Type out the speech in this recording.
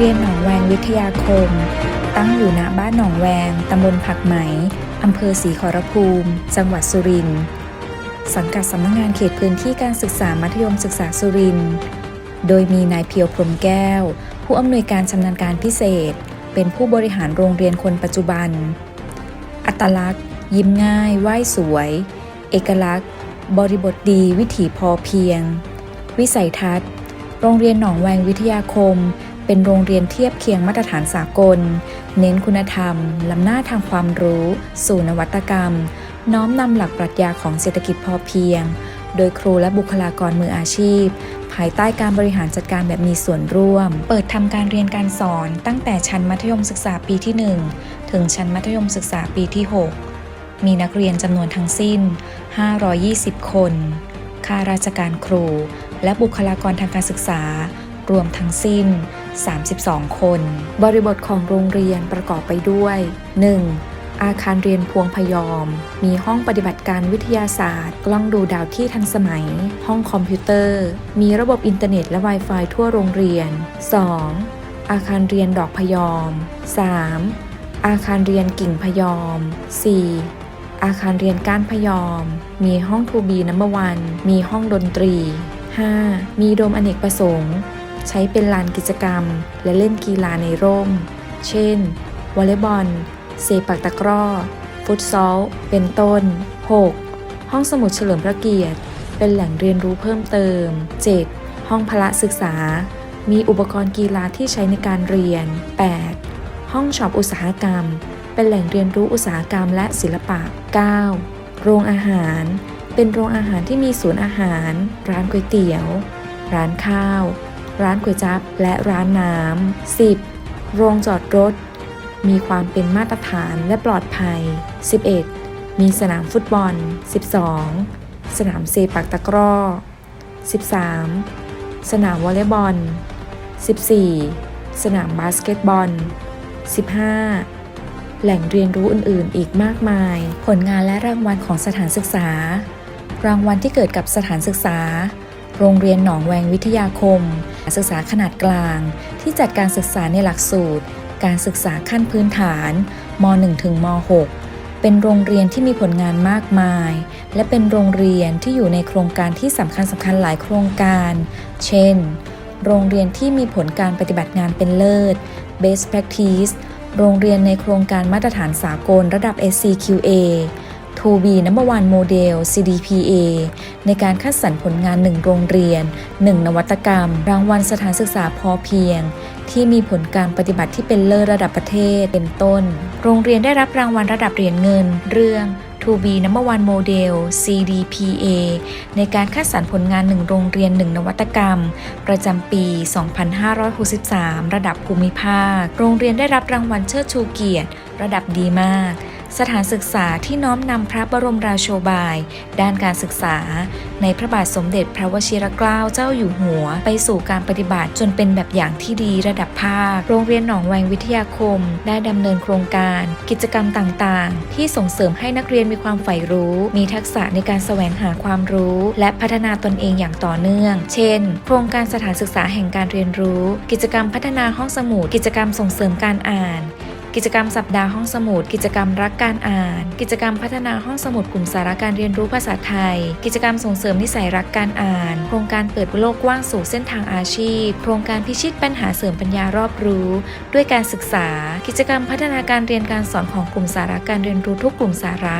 รียนหนองแวงวิทยาคม ตั้งอยู่ณบ้านหนองแวง ตำบลผักไหม อำเภอศรีขอรภูมิ จังหวัดสุรินทร์ สังกัดสำนักงานเขตพื้นที่การศึกษามัธยมศึกษาสุรินทร์ โดยมีนายเพียวพรมแก้ว ผู้อำนวยการชำนาญการพิเศษ เป็นผู้บริหารโรงเรียนคนปัจจุบัน อัตลักษณ์ ยิ้มง่าย ไหว้สวย เอกลักษณ์ บริบทดีวิถีพอเพียง วิสัยทัศน์ โรงเรียนหนองแวงวิทยาคม เป็นโรงเรียนเทียบเคียงมาตรฐานสากล เน้นคุณธรรม ล้ำหน้าทางความรู้ สู่นวัตกรรม น้อมนำหลักปรัชญาของเศรษฐกิจพอเพียง โดยครูและบุคลากรมืออาชีพ ภายใต้การบริหารจัดการแบบมีส่วนร่วม เปิดทำการเรียนการสอนตั้งแต่ชั้นมัธยมศึกษาปีที่ 1 ถึงชั้นมัธยมศึกษาปีที่ 6 มีนักเรียนจำนวนทั้งสิ้น 520 คนข้าราชการครู และบุคลากรทางการศึกษา รวมทั้งสิ้น 32 คน บริบทของโรงเรียนประกอบไปด้วย 1. อาคารเรียนพวงพยอม มีห้องปฏิบัติการวิทยาศาสตร์ กล้องดูดาวที่ทันสมัย ห้องคอมพิวเตอร์ มีระบบอินเทอร์เน็ตและ Wi-Fi ทั่วโรงเรียน 2. อาคารเรียนดอกพยอม 3. อาคารเรียนกิ่งพยอม 4. อาคารเรียนก้านพยอม มีห้องทูบีนัมเบอร์วันมีห้องดนตรี 5. มีโดมอเนกประสงค์ ใช้เป็นลานกิจกรรม และเล่นกีฬาในร่ม เช่น วอลเลย์บอล เซปักตะกร้อ ฟุตซอล เป็นต้น 6. ห้องสมุดเฉลิมพระเกียรติ เป็นแหล่งเรียนรู้เพิ่มเติม 7. ห้องพละศึกษา มีอุปกรณ์กีฬาที่ใช้ในการเรียน 8. ห้องช็อปอุตสาหกรรม เป็นแหล่งเรียนรู้อุตสาหกรรมและศิลปะ 9. โรงอาหาร เป็นโรงอาหารที่มีศูนย์อาหาร ร้านก๋วยเตี๋ยว ร้านข้าว ร้านก๋วยจั๊บและร้านน้ำ 10. โรงจอดรถ มีความเป็นมาตรฐานและปลอดภัย 11. มีสนามฟุตบอล 12. สนามเซปักตะกร้อ 13. สนามวอลเลย์บอล 14. สนามบาสเกตบอล 15. แหล่งเรียนรู้อื่น ๆ อีกมากมาย ผลงานและรางวัลของสถานศึกษา รางวัลที่เกิดกับสถานศึกษา โรงเรียนหนองแวงวิทยาคมศึกษาขนาดกลาง ที่จัดการศึกษาในหลักสูตร การศึกษาขั้นพื้นฐานม .1 ถึงม .6 เป็นโรงเรียนที่มีผลงานมากมาย และเป็นโรงเรียนที่อยู่ในโครงการที่สำคัญสำคัญหลายโครงการ เช่น โรงเรียนที่มีผลการปฏิบัติงานเป็นเลิศ Best Practice โรงเรียนในโครงการมาตรฐานสากลระดับ SCQA 2B Number One Model CDPA ในการคัดสรรผลงาน 1 โรงเรียน 1 นวัตกรรม รางวัลสถานศึกษาพอเพียง ที่มีผลการปฏิบัติที่เป็นเลิศระดับประเทศเป็นต้น โรงเรียนได้รับรางวัลระดับเหรียญเงิน เรื่อง 2B Number One Model CDPA ในการคัดสรรผลงาน 1 โรงเรียน 1 นวัตกรรม ประจำปี 2563 ระดับภูมิภาค โรงเรียนได้รับรางวัลเชิดชูเกียรติ ระดับดีมาก สถานศึกษาที่น้อมนำพระบรมราโชบาย ด้านการศึกษา ในพระบาทสมเด็จพระวชิรเกล้าเจ้าอยู่หัว ไปสู่การปฏิบัติจนเป็นแบบอย่างที่ดีระดับภาค โรงเรียนหนองแวงวิทยาคม ได้ดำเนินโครงการ กิจกรรมต่างๆ ที่ส่งเสริมให้นักเรียนมีความใฝ่รู้ มีทักษะในการแสวงหาความรู้ และพัฒนาตนเองอย่างต่อเนื่อง เช่น โครงการสถานศึกษาแห่งการเรียนรู้ กิจกรรมพัฒนาห้องสมุด กิจกรรมส่งเสริมการอ่าน กิจกรรมสัปดาห์ห้องสมุด กิจกรรมรักการอ่าน กิจกรรมพัฒนาห้องสมุดกลุ่มสาระการเรียนรู้ภาษาไทย กิจกรรมส่งเสริมนิสัยรักการอ่าน โครงการเปิดโลกกว้างสู่เส้นทางอาชีพ โครงการพิชิตปัญหาเสริมปัญญารอบรู้ ด้วยการศึกษา กิจกรรมพัฒนาการเรียนการสอนของกลุ่มสาระการเรียนรู้ทุกกลุ่มสาระ